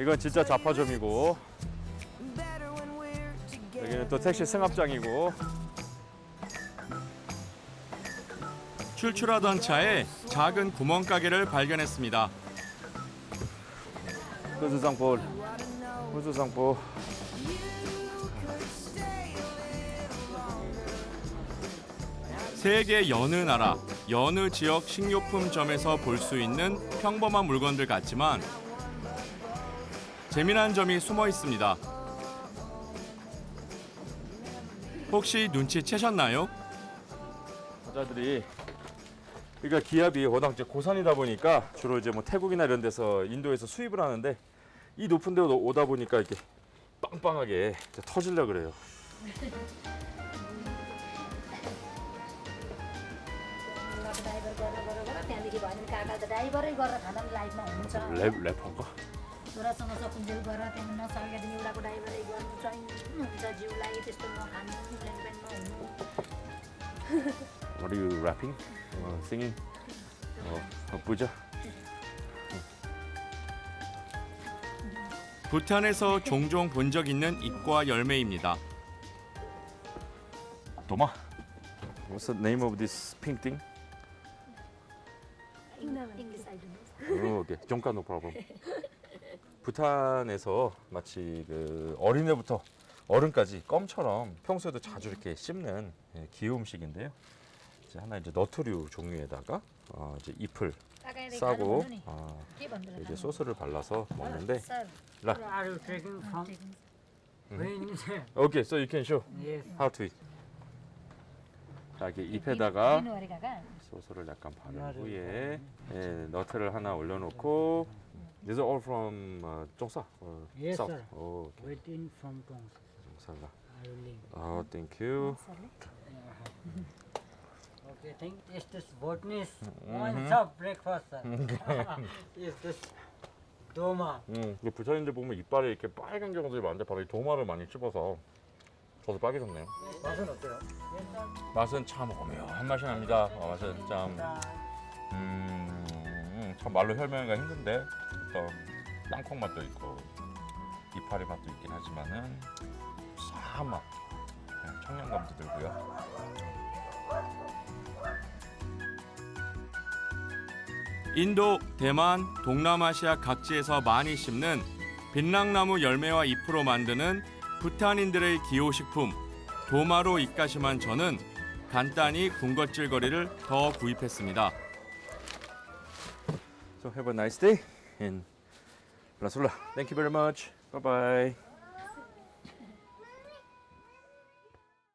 이건 진짜 자파점이고. 여기는 또 택시 승합장이고. 출출하던 차에 작은 구멍가게를 발견했습니다. 후수상포 후수상포. 세계 여느 나라, 여느 지역 식료품점에서 볼 수 있는 평범한 물건들 같지만 재미난 점이 숨어 있습니다. 혹시 눈치채셨나요? 여자들이 그러니까 기압이 워낙 이제 고산이다 보니까 주로 이제 뭐 태국이나 이런 데서 인도에서 수입을 하는데 이 높은 데로 오다 보니까 이렇게 빵빵하게 터질려 그래요. 래퍼가? छोरासँग सकुन्जेल गरेर त्यहाँदेखि नसकेका दिन एउटाको ड्राइभरै गर्नु चाहिँ हुन्छ जिउलाई त्यस्तो नखानु प्लेन प्लेनमा हुनु What are you rapping? Uh, singing? 어, 어, 부자? 부탄에서 종종 본 적 있는 잎과 열매입니다. 도마? What's the name of this pink thing? English I don't 어, 오케이. 정가 no problem. 부탄에서 마치 그 어린애부터 어른까지 껌처럼 평소에도 자주 이렇게 씹는 예, 기호 음식인데요. 이제 하나 이제 너트류 종류에다가 어 이제 잎을 싸고 어 이제 소스를 발라서 먹는데 라. 오케이, 음. so you can show. How to eat. 자, 이렇게 잎에다가 소스를 약간 바른 후에 예, 너트를 하나 올려놓고 These are all from uh, 쪽사? or Yes, south? sir. 오, 오케이. Waiting from Tongsa. 감사합니다. I will leave. 아, 땡큐. Okay, thank Is this botany one cup breakfast, sir? Is this doma? 음, 그 부산인들 보면 이빨에 이렇게 빨간 경우들이 많은데 바로 이 도마를 많이 씹어서 저도 빨개졌네요. 맛은 어때요? 맛은 참 오묘한 맛이 납니다. 어, 맛은 참, 음, 참 말로 설명하기가 힘든데 어떤 땅콩 맛도 있고 이파리 맛도 있긴 하지만은 싸한 맛, 청량감도 들고요. 인도, 대만, 동남아시아 각지에서 많이 심는 빛랑나무 열매와 잎으로 만드는 부탄인들의 기호식품 도마로 입가심한 저는 간단히 군것질거리를 더 구입했습니다. So have a nice day in La. Thank you very much. Bye bye.